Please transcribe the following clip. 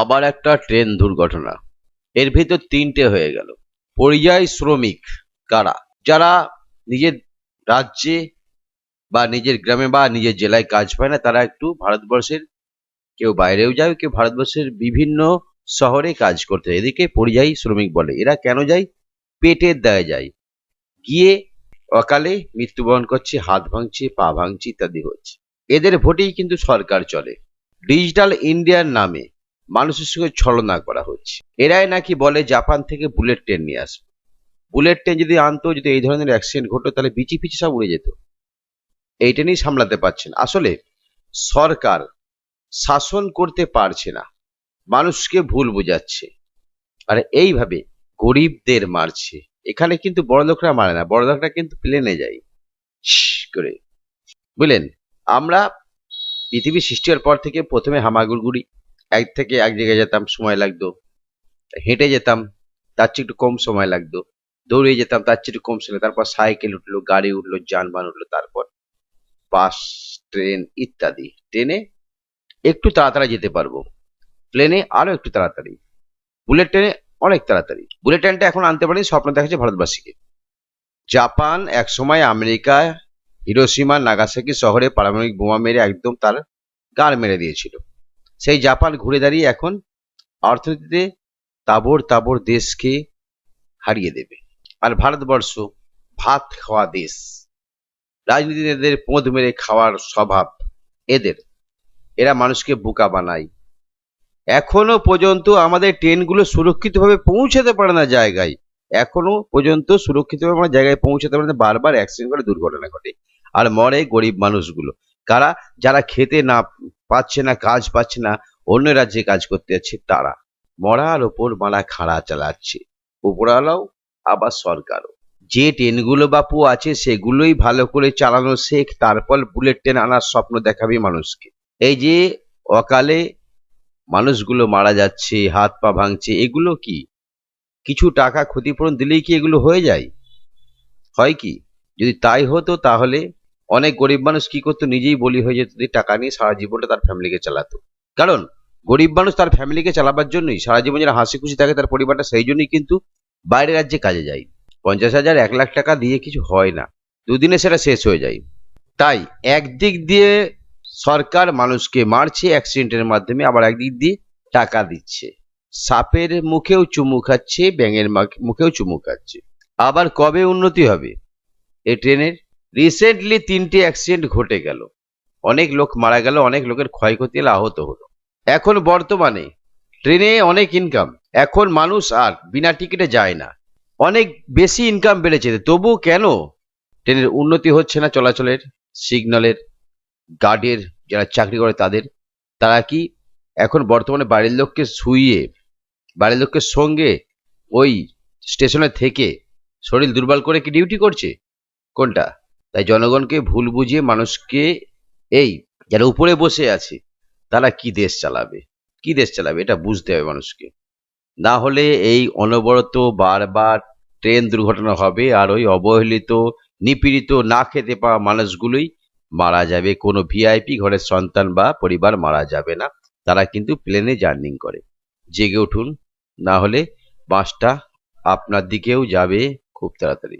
আবার একটা ট্রেন দুর্ঘটনা। এর ভিতর তিনটে হয়ে গেল। পরিযায়ী শ্রমিক কারা? যারা নিজের রাজ্যে বা নিজের গ্রামে বা নিজের জেলায় কাজ পায় না, তারা একটু ভারতবর্ষের কেউ বাইরেও যায়, কেউ ভারতবর্ষের বিভিন্ন শহরে কাজ করতে যায়। এদিকে পরিযায়ী শ্রমিক বলে। এরা কেন যায়? পেটের দায়ে যায়। গিয়ে অকালে মৃত্যুবরণ করছে, হাত ভাঙছে, পা ভাঙছে ইত্যাদি হচ্ছে। এদের ভোটেই কিন্তু সরকার চলে। ডিজিটাল ইন্ডিয়ার নামে মানুষের সঙ্গে ছলনা করা হচ্ছে। এরাই নাকি বলে জাপান থেকে বুলেট ট্রেন নিয়ে আসবে। বুলেট ট্রেন যদি আনতো, যদি এই ধরনের অ্যাক্সিডেন্ট ঘটতো, তাহলে বিচি পিচি সব উড়ে যেত। এইটা নিয়ে সামলাতে পারছেন আসলে সরকার শাসন করতে পারছে না। মানুষকে ভুল বোঝাচ্ছে। আর এইভাবে গরিবদের মারছে। এখানে কিন্তু বড় লোকরা মারে না, বড় লোকরা কিন্তু প্লেনে যায়। করে। বুঝলেন? আমরা পৃথিবী সৃষ্টি হওয়ার পর থেকে প্রথমে হামাগুড়গুড়ি এক থেকে এক জায়গায় যেতাম, সময় লাগতো। হেঁটে যেতাম, তার চেয়ে একটু কম সময় লাগতো। দৌড়ে যেতাম, তার চেয়ে একটু কম সময় তারপর সাইকেল উঠল, গাড়ি উঠল, যানবাহন উঠল, তারপর বাস ট্রেন ইত্যাদি। ট্রেনে একটু তাড়াতাড়ি যেতে পারব। প্লেনে আরও একটু তাড়াতাড়ি। বুলেট ট্রেনে অনেক তাড়াতাড়ি। বুলেট ট্রেনটা এখন আনতে পারেনি, স্বপ্ন দেখাচ্ছে ভারতবাসীকে। জাপান এক সময় আমেরিকা হিরোসীমা নাগাসাকি শহরে পারমাণবিক বোমা মেরে একদম তার গার মেরে দিয়েছিল। সেই জাপান ঘুরে দাঁড়িয়ে এখন অর্থনীতিতে তাবর তাবর দেশকে হারিয়ে দেবে। আর ভারতবর্ষ ভাত খাওয়া দেশ। রাজনীতিদের পোঁদ মেরে খাওয়ার স্বভাব এদের। এরা মানুষকে বোকা বানায়। এখনও পর্যন্ত আমাদের ট্রেনগুলো সুরক্ষিতভাবে পৌঁছাতে পারে না জায়গায়। এখনও পর্যন্ত সুরক্ষিতভাবে আমরা জায়গায় পৌঁছাতে পারে না, বারবার অ্যাক্সিডেন্ট করে দুর্ঘটনা ঘটে। আর মরে গরিব মানুষগুলো। কারা? যারা খেতে না পাচ্ছে না, কাজ পাচ্ছে না, অন্য রাজ্যে কাজ করতে যাচ্ছে তারা। মরার ওপর মারা খাড়া চালাচ্ছে, উপরওয়ালাও, আবার সরকারও। যে ট্রেনগুলো বাপু আছে, সেগুলোই ভালো করে চালানো শেখ, তারপর বুলেট ট্রেন আনার স্বপ্ন দেখাবে মানুষকে। এই যে অকালে মানুষগুলো মারা যাচ্ছে, হাত পা ভাঙছে, এগুলো কি? কিছু টাকা ক্ষতিপূরণ দিলেই কি এগুলো হয়ে যায়? হয় কি? যদি তাই হতো তাহলে অনেক গরিব মানুষ কি করতো? নিজেই বলি হয়ে যেত টাকা নিয়ে সারা জীবনটা তার ফ্যামিলিকে চালাতো। কারণ গরিব মানুষ তার ফ্যামিলিকে চালাবার জন্যই সারা জীবন যারা হাসি খুশি থাকে তার পরিবারটা, সেই জন্যই কিন্তু বাইরের রাজ্যে কাজে যায়। পঞ্চাশ হাজার এক লাখ টাকা দিয়ে কিছু হয় না। দুদিনে সেটা শেষ হয়ে যায়। তাই একদিক দিয়ে সরকার মানুষকে মারছে অ্যাক্সিডেন্টের মাধ্যমে আবার একদিক দিয়ে টাকা দিচ্ছে। সাপের মুখেও চুমু খাচ্ছে, ব্যাঙের মাখ- মুখেও চুমু খাচ্ছে। আবার কবে উন্নতি হবে? এ ট্রেনের রিসেন্টলি তিনটে অ্যাক্সিডেন্ট ঘটে গেল। অনেক লোক মারা গেল, অনেক লোকের ক্ষয়ক্ষতি হলে, আহত হলো। এখন বর্তমানে ট্রেনে অনেক ইনকাম এখন মানুষ আর বিনা টিকিটে যায় না। অনেক বেশি ইনকাম বেড়েছে, তবু কেন ট্রেনের উন্নতি হচ্ছে না চলাচলের? সিগন্যালের গার্ডের যারা চাকরি করে তাদের, তারা কি এখন বর্তমানে বাড়ির লোককে শুইয়ে, বাড়ির লোকের সঙ্গে ওই স্টেশনে থেকে শরীর দুর্বল করে কি ডিউটি করছে? কোনটা? তাই জনগণকে ভুল বুঝিয়ে মানুষকে এই যারা উপরে বসে আছে, তারা কি দেশ চালাবে? কি দেশ চালাবে? এটা বুঝতে হবে মানুষকে। না হলে এই অনবরত বারবার ট্রেন দুর্ঘটনা হবে আর ওই অবহেলিত, নিপীড়িত, না খেতে পাওয়া মানুষগুলোই মারা যাবে। কোনো ভিআইপি ঘরের সন্তান বা পরিবার মারা যাবে না। তারা কিন্তু প্লেনে জার্নিং করে। জেগে উঠুন। না হলে বাসটা আপনার দিকেও যাবে খুব তাড়াতাড়ি।